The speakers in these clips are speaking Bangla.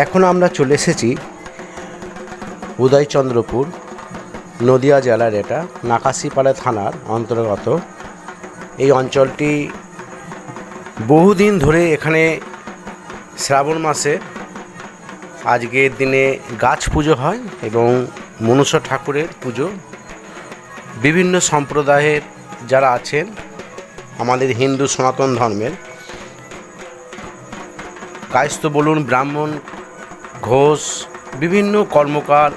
এখন আমরা চলে এসেছি উদয়চন্দ্রপুর, নদিয়া জেলার এটা, নাকাশিপাড়া থানার অন্তর্গত। এই অঞ্চলটি বহুদিন ধরে এখানে শ্রাবণ মাসে আজকের দিনে গাছ পুজো হয় এবং মনুষ্য ঠাকুরের পুজো। বিভিন্ন সম্প্রদায়ের যারা আছেন, আমাদের হিন্দু সনাতন ধর্মের, কায়স্থ বলুন ব্রাহ্মণ ঘোষ, বিভিন্ন কর্মকার,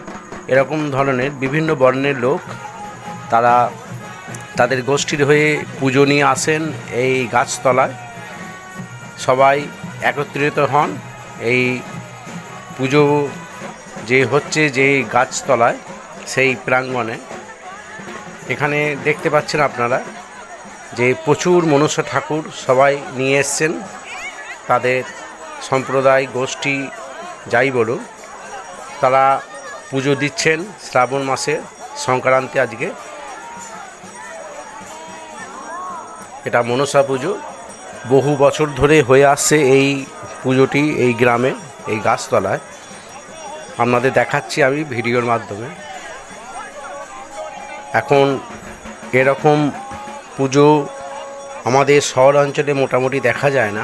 এরকম ধরনের বিভিন্ন বর্ণের লোক, তারা তাদের গোষ্ঠীর হয়ে পুজো নিয়ে আসেন এই গাছতলায়। সবাই একত্রিত হন এই পুজো যে হচ্ছে যে গাছতলায়, সেই প্রাঙ্গণে। এখানে দেখতে পাচ্ছেন আপনারা যে প্রচুর মনুষ্য ঠাকুর সবাই নিয়ে এসছেন। তাদের সম্প্রদায়, গোষ্ঠী যাই বলুন, তারা পুজো দিচ্ছেন শ্রাবণ মাসে, সংক্রান্তি আজকে। এটা মনসা পুজো। বহু বছর ধরে হয়ে আসছে এই পুজোটি এই গ্রামে, এই গাছতলায়। আপনাদের দেখাচ্ছি আমি ভিডিওর মাধ্যমে। এখন এরকম পুজো আমাদের শহর অঞ্চলে মোটামুটি দেখা যায় না।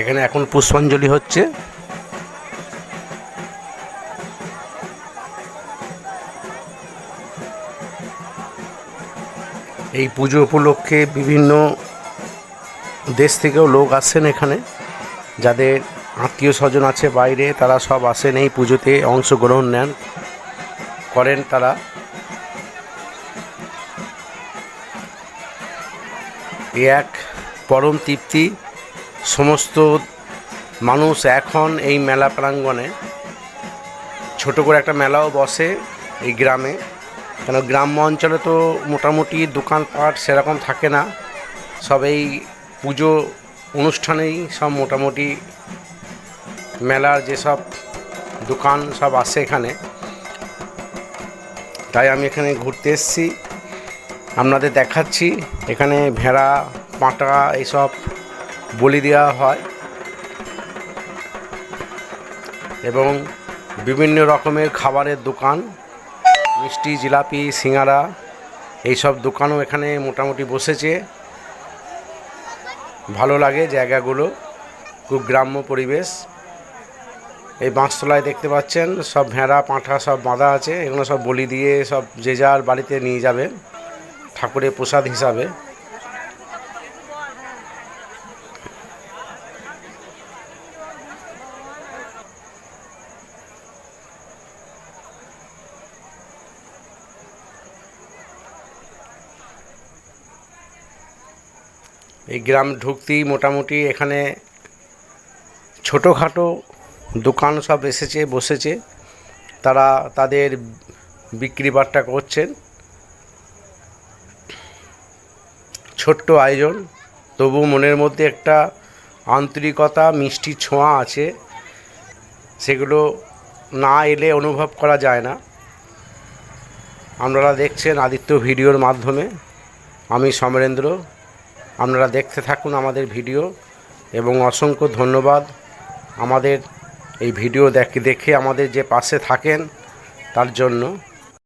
এখানে এখন পুষ্পাঞ্জলি হচ্ছে। এই পুজো উপলক্ষে বিভিন্ন দেশ থেকেও লোক আসেন এখানে। যাদের আত্মীয় স্বজন আছে বাইরে, তারা সব আসেন এই পুজোতে, অংশগ্রহণ নেন, করেন তারা। এক পরম তৃপ্তি। সমস্ত মানুষ এখন এই মেলা প্রাঙ্গণে ছোট করে একটা মেলাও বসে এই গ্রামে। কেন গ্রাম্য অঞ্চলে তো মোটামুটি দোকানপাট সেরকম থাকে না। সব এই পুজো অনুষ্ঠানেই সব মোটামুটি মেলার যেসব দোকান সব আসে এখানে। তাই আমি এখানে ঘুরতে এসেছি। আপনাদের দেখাচ্ছি। এখানে ভেড়া, পাঁটা, এইসব বলি দেওয়া হয় এবং বিভিন্ন রকমের খাবারের দোকান, মিষ্টি, জিলাপি, সিঙ্গারা, এইসব দোকানও এখানে মোটামুটি বসেছে। ভালো লাগে জায়গাগুলো, খুব গ্রাম্য পরিবেশ। এই বাঁশতলায় দেখতে পাচ্ছেন, সব ভেড়া, পাঁঠা সব বাঁধা আছে, এগুলো সব বলি দিয়ে সব যে যার বাড়িতে নিয়ে যাবে, ঠাকুরের প্রসাদ হিসাবে। এই গ্রাম ঢুকতেই মোটামুটি এখানে ছোটোখাটো দোকান সব এসেছে, বসেছে। তারা তাদের বিক্রি বাট্টা করছেন। ছোট্ট আয়োজন। তবু মনের মধ্যে একটা আন্তরিকতা, মিষ্টি ছোঁয়া আছে। সেগুলো না এলে অনুভব করা যায় না। আপনারা দেখছেন আদিত্য ভিডিওর মাধ্যমে। আমি সমরেন্দ্র। আপনারা দেখতে থাকুন আমাদের ভিডিও এবং অসংখ্য ধন্যবাদ। আমাদের এই ভিডিও দেখে দেখে আমাদের যে পাশে থাকেন, তার জন্য